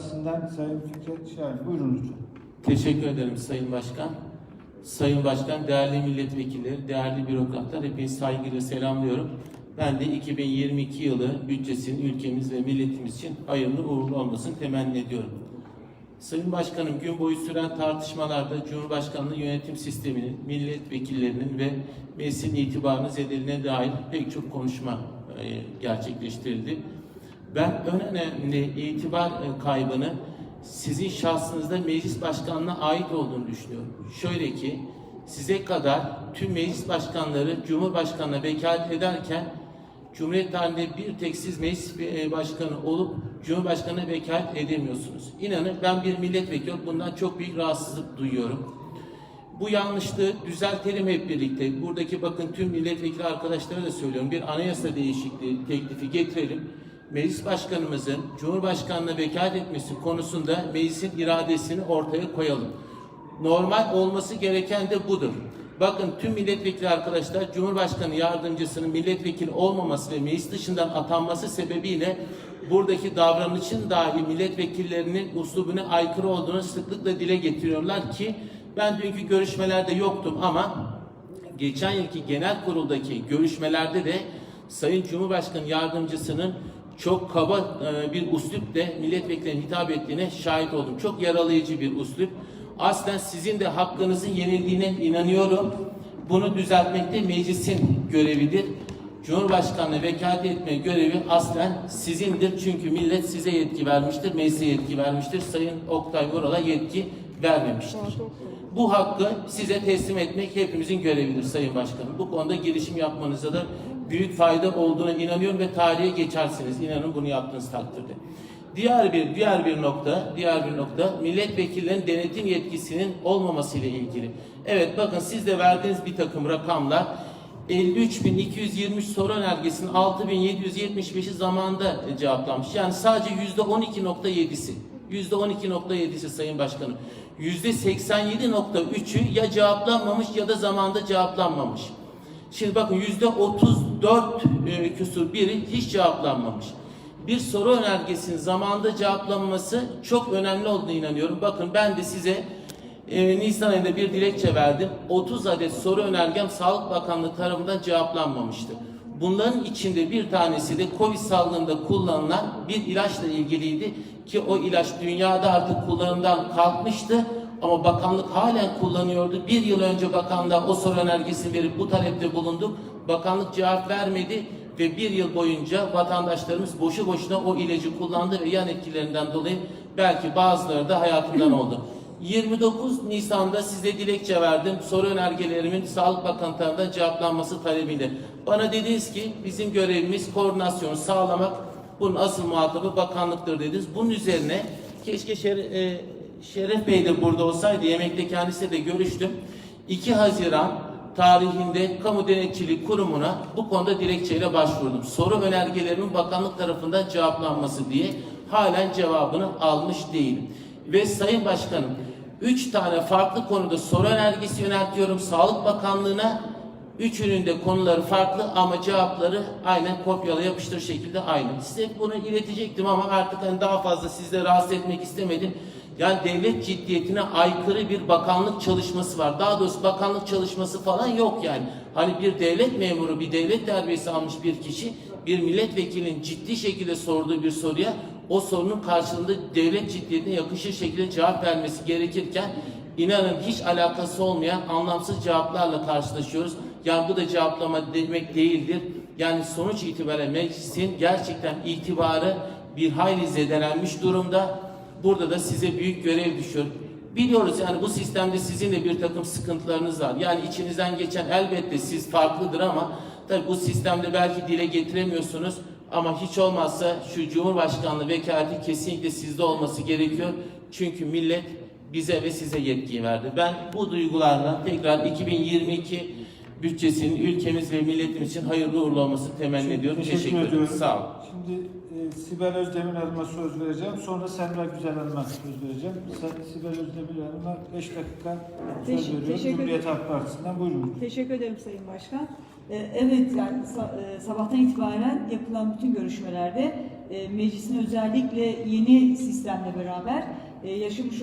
Sizden Sayın Fikret Şahin. Buyurun lütfen. Teşekkür ederim Sayın Başkan. Sayın Başkan, değerli milletvekilleri, değerli bürokratlar hepinizi saygıyla selamlıyorum. Ben de 2022 yılı bütçesinin ülkemiz ve milletimiz için hayırlı uğurlu olmasını temenni ediyorum. Sayın Başkanım gün boyu süren tartışmalarda Cumhurbaşkanlığı yönetim sisteminin, milletvekillerinin ve meclisin itibarını zedeline dair pek çok konuşma e, gerçekleştirildi. Ben en önemli itibar e, kaybını sizin şahsınızda meclis başkanlığına ait olduğunu düşünüyorum. Şöyle ki size kadar tüm meclis başkanları Cumhurbaşkanı'na vekalet ederken Cumhuriyet tarihinde bir tek siz meclis e, başkanı olup Cumhurbaşkanı'na vekalet edemiyorsunuz. İnanın ben bir milletvekili bundan çok büyük rahatsızlık duyuyorum. Bu yanlışlığı düzeltelim hep birlikte. Buradaki bakın tüm milletvekili arkadaşlara da söylüyorum. Bir anayasa değişikliği teklifi getirelim. Meclis başkanımızın Cumhurbaşkanı'na vekalet etmesi konusunda meclisin iradesini ortaya koyalım. Normal olması gereken de budur. Bakın tüm milletvekili arkadaşlar Cumhurbaşkanı yardımcısının milletvekili olmaması ve meclis dışından atanması sebebiyle buradaki davranışın dahi milletvekillerinin uslubuna aykırı olduğunu sıklıkla dile getiriyorlar ki ben dünkü görüşmelerde yoktum ama geçen yılki genel kuruldaki görüşmelerde de Sayın Cumhurbaşkanı yardımcısının çok kaba e, bir üslupla milletvekillerine hitap ettiğine şahit oldum. Çok yaralayıcı bir üslup. Aslen sizin de hakkınızın yenildiğine inanıyorum. Bunu düzeltmek de meclisin görevidir. Cumhurbaşkanlığı vekalet etme görevi aslen sizindir. Çünkü millet size yetki vermiştir, meclise yetki vermiştir. Sayın Oktay Vural'a yetki vermemiştir. Bu hakkı size teslim etmek hepimizin görevidir Sayın Başkanım. Bu konuda girişim yapmanıza da büyük fayda olduğuna inanıyorum ve tarihe geçersiniz. İnanın bunu yaptığınız takdirde. Diğer bir diğer bir nokta, diğer bir nokta milletvekillerinin denetim yetkisinin olmaması ile ilgili. Evet bakın siz de verdiğiniz bir takım rakamlar 53.223 soru önergesinin 6.775'i zamanda cevaplanmış. Yani sadece %12.7'si. %12.7'si Sayın Başkanım. %87.3'ü ya cevaplanmamış ya da zamanda cevaplanmamış. Şimdi bakın %30 dört e, küsur biri hiç cevaplanmamış. Bir soru önergesinin zamanda cevaplanması çok önemli olduğuna inanıyorum. Bakın ben de size e, Nisan ayında bir dilekçe verdim. 30 adet soru önergem Sağlık Bakanlığı tarafından cevaplanmamıştı. Bunların içinde bir tanesi de Covid salgında kullanılan bir ilaçla ilgiliydi ki o ilaç dünyada artık kullanımdan kalkmıştı ama bakanlık halen kullanıyordu. Bir yıl önce bakanlığa o soru önergesini verip bu talepte bulunduk. Bakanlık cevap vermedi ve bir yıl boyunca vatandaşlarımız boşu boşuna o ilacı kullandı ve yan etkilerinden dolayı belki bazıları da hayatından oldu. 29 Nisan'da size dilekçe verdim. Soru önergelerimin Sağlık Bakanı tarafından cevaplanması talebiyle. Bana dediniz ki bizim görevimiz koordinasyonu sağlamak. Bunun asıl muhatabı bakanlıktır dediniz. Bunun üzerine keşke Şeref, e, Şeref Bey de burada olsaydı. Yemekte kendisiyle de görüştüm. 2 Haziran tarihinde Kamu Denetçiliği Kurumu'na bu konuda dilekçeyle başvurdum. Soru önergelerimin bakanlık tarafından cevaplanması diye halen cevabını almış değilim. Ve Sayın Başkanım, üç tane farklı konuda soru önergesi yöneltiyorum Sağlık Bakanlığı'na. Üçünün de konuları farklı ama cevapları aynen kopyala yapıştır şekilde aynı. Size bunu iletecektim ama artık hani daha fazla sizle rahatsız etmek istemedim. Yani devlet ciddiyetine aykırı bir bakanlık çalışması var. Daha doğrusu bakanlık çalışması falan yok yani. Hani bir devlet memuru, bir devlet terbiyesi almış bir kişi bir milletvekilinin ciddi şekilde sorduğu bir soruya o sorunun karşılığında devlet ciddiyetine yakışır şekilde cevap vermesi gerekirken inanın hiç alakası olmayan anlamsız cevaplarla karşılaşıyoruz. Bu da cevaplama demek değildir. Yani sonuç itibariyle meclisin gerçekten itibarı bir hayli zedelenmiş durumda. Burada da size büyük görev düşüyor. Biliyoruz yani bu sistemde sizin de bir takım sıkıntılarınız var. Yani içinizden geçen elbette siz farklıdır ama tabii bu sistemde belki dile getiremiyorsunuz. Ama hiç olmazsa şu Cumhurbaşkanlığı vekaleti kesinlikle sizde olması gerekiyor. Çünkü millet bize ve size yetkiyi verdi. Ben bu duygularla tekrar 2022 bütçesinin ülkemiz ve milletimiz için hayırlı uğurlu olmasını temenni ediyorum. Teşekkür, ederim. Sağ olun. Şimdi e, Sibel Özdemir Hanım'a söz vereceğim. Sonra Semra Güzel Hanım'a söz vereceğim. Sibel Özdemir Hanım'a 5 dakika söz Teşekkür- veriyorum. teşekkür Cumhuriyet ederim. Halk Partisi'nden buyurun. Teşekkür ederim Sayın Başkan. Ee, Evet yani e, sabahtan itibaren yapılan bütün görüşmelerde e, meclisin özellikle yeni sistemle beraber e, yaşamış